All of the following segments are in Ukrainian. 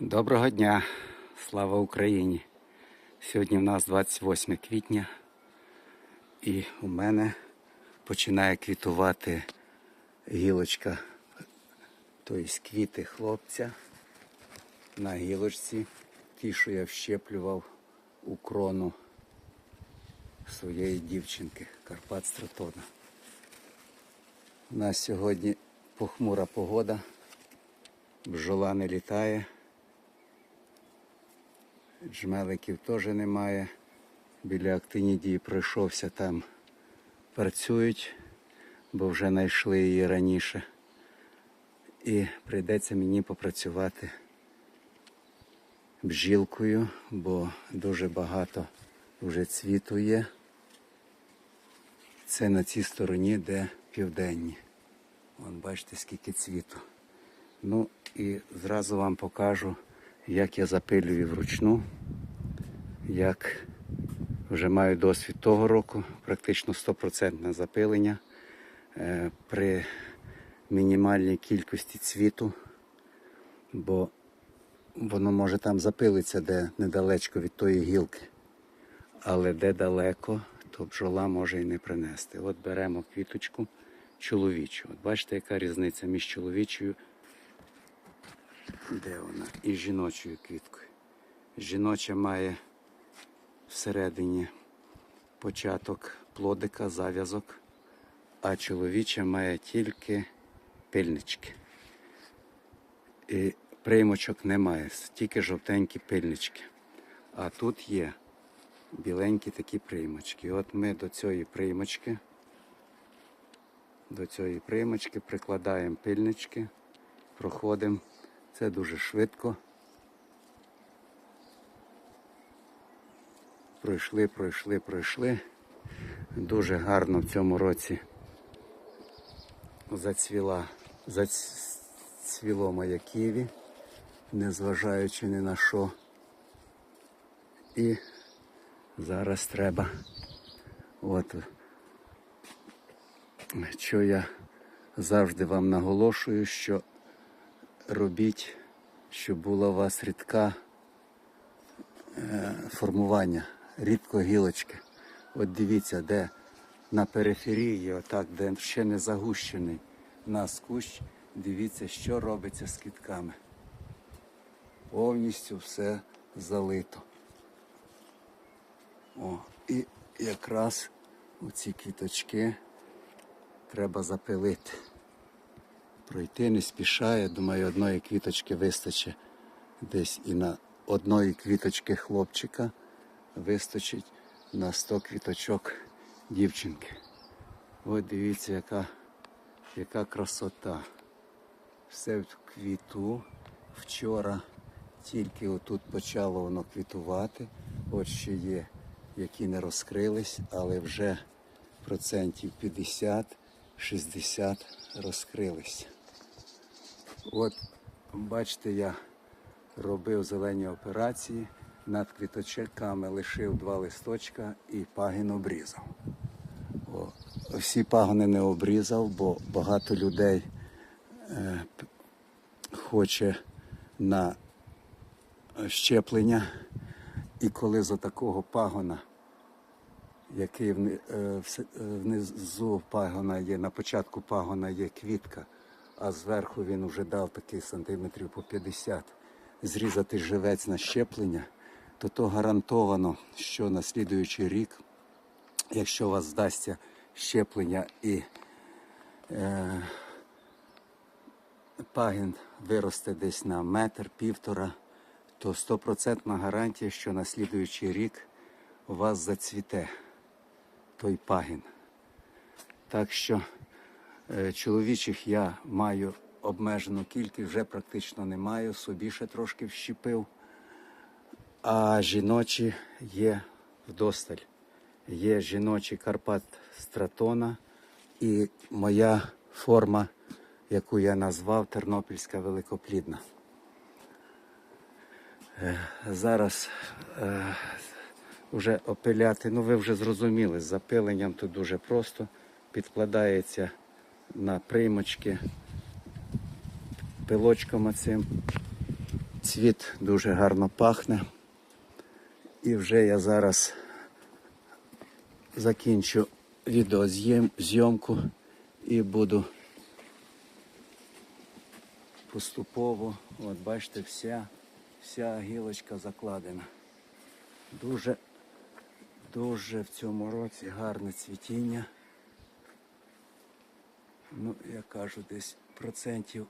Доброго дня, слава Україні! Сьогодні в нас 28 квітня і у мене починає квітувати гілочка, тобто квіти хлопця на гілочці, ті, що я вщеплював у крону своєї дівчинки Карпат Стратона. У нас сьогодні похмура погода, бджола не літає. Джмеликів теж немає. Біля актинідії пройшовся там. Працюють, бо вже знайшли її раніше. І прийдеться мені попрацювати бжілкою, бо дуже багато вже цвіту є. Це на цій стороні, де південні. Вон бачите, скільки цвіту. Ну і зразу вам покажу, як я запилюю вручну, як вже маю досвід того року, практично 100% запилення е, при мінімальній кількості цвіту, бо воно може там запилиться, де недалечко від тої гілки. Але де далеко, то бджола може і не принести. От беремо квіточку чоловічу. От бачите, яка різниця між чоловічою де вона? І жіночою квіткою. Жіноча має всередині початок плодика, зав'язок, а чоловіча має тільки пильнички. І приймочок немає, тільки жовтенькі пильнички. А тут є біленькі такі приймочки. От ми до цієї приймочки, до цієї приймочки прикладаємо пильнички, проходимо. Це дуже швидко. Пройшли, пройшли, пройшли. Дуже гарно в цьому році зацвіла, зацвіло моє ківі, незважаючи ні на що. І зараз треба. От що я завжди вам наголошую, що робіть, щоб була у вас рідка е, формування, рідко гілочки. От дивіться, де на периферії, отак, де ще не загущений нас кущ, дивіться, що робиться з квітками. Повністю все залито. О, і якраз оці квіточки треба запилити пройти не спішає. Думаю, одної квіточки вистачить десь і на одної квіточки хлопчика вистачить на 100 квіточок дівчинки. От дивіться, яка, яка красота. Все в квіту. Вчора тільки отут почало воно квітувати. От ще є, які не розкрились, але вже процентів 50-60 розкрились. От, бачите, я робив зелені операції, над квіточками лишив два листочка і пагін обрізав. О, всі пагони не обрізав, бо багато людей е, хоче на щеплення. І коли за такого пагона, який е, е, внизу пагона є, на початку пагона є квітка, а зверху він вже дав такий сантиметрів по 50, зрізати живець на щеплення, то то гарантовано, що на слідуючий рік, якщо у вас здасться щеплення і е, пагін виросте десь на метр, півтора, то стопроцентна гарантія, що на слідуючий рік у вас зацвіте той пагін. Так що чоловічих я маю обмежену кількість, вже практично не маю, собі ще трошки вщепив. А жіночі є вдосталь. Є жіночий Карпат Стратона і моя форма, яку я назвав Тернопільська великоплідна. Е, Зараз е, вже опиляти, ну ви вже зрозуміли, з запиленням тут дуже просто. Підкладається на приймочки пилочком оцим Цвіт дуже гарно пахне. І вже я зараз закінчу відеозйомку і буду поступово, от бачите, вся, вся гілочка закладена. Дуже, дуже в цьому році гарне цвітіння. Ну, я кажу, десь процентів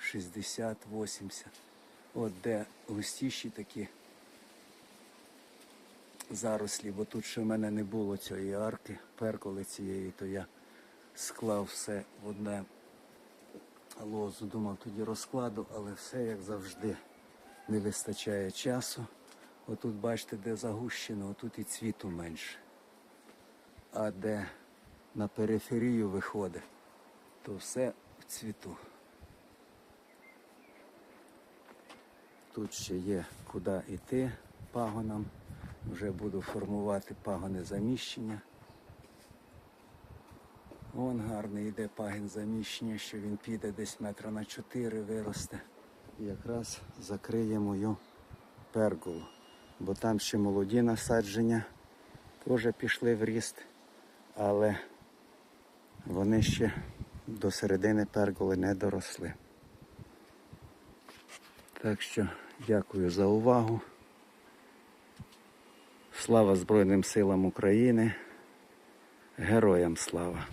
60-80. От де густіші такі зарослі, бо тут ще в мене не було цієї арки, перколи цієї, то я склав все в одне лозу. Думав тоді розкладу, але все як завжди не вистачає часу. Отут бачите, де загущено, отут і цвіту менше. А де на периферію виходить, то все в цвіту. Тут ще є куди йти пагонам. Вже буду формувати пагони заміщення. Вон гарний йде пагін заміщення, що він піде десь метра на 4 виросте. І якраз закриє мою перголу. Бо там ще молоді насадження теж пішли в ріст, але вони ще до середини перголи не доросли. Так що дякую за увагу. Слава Збройним силам України. Героям слава!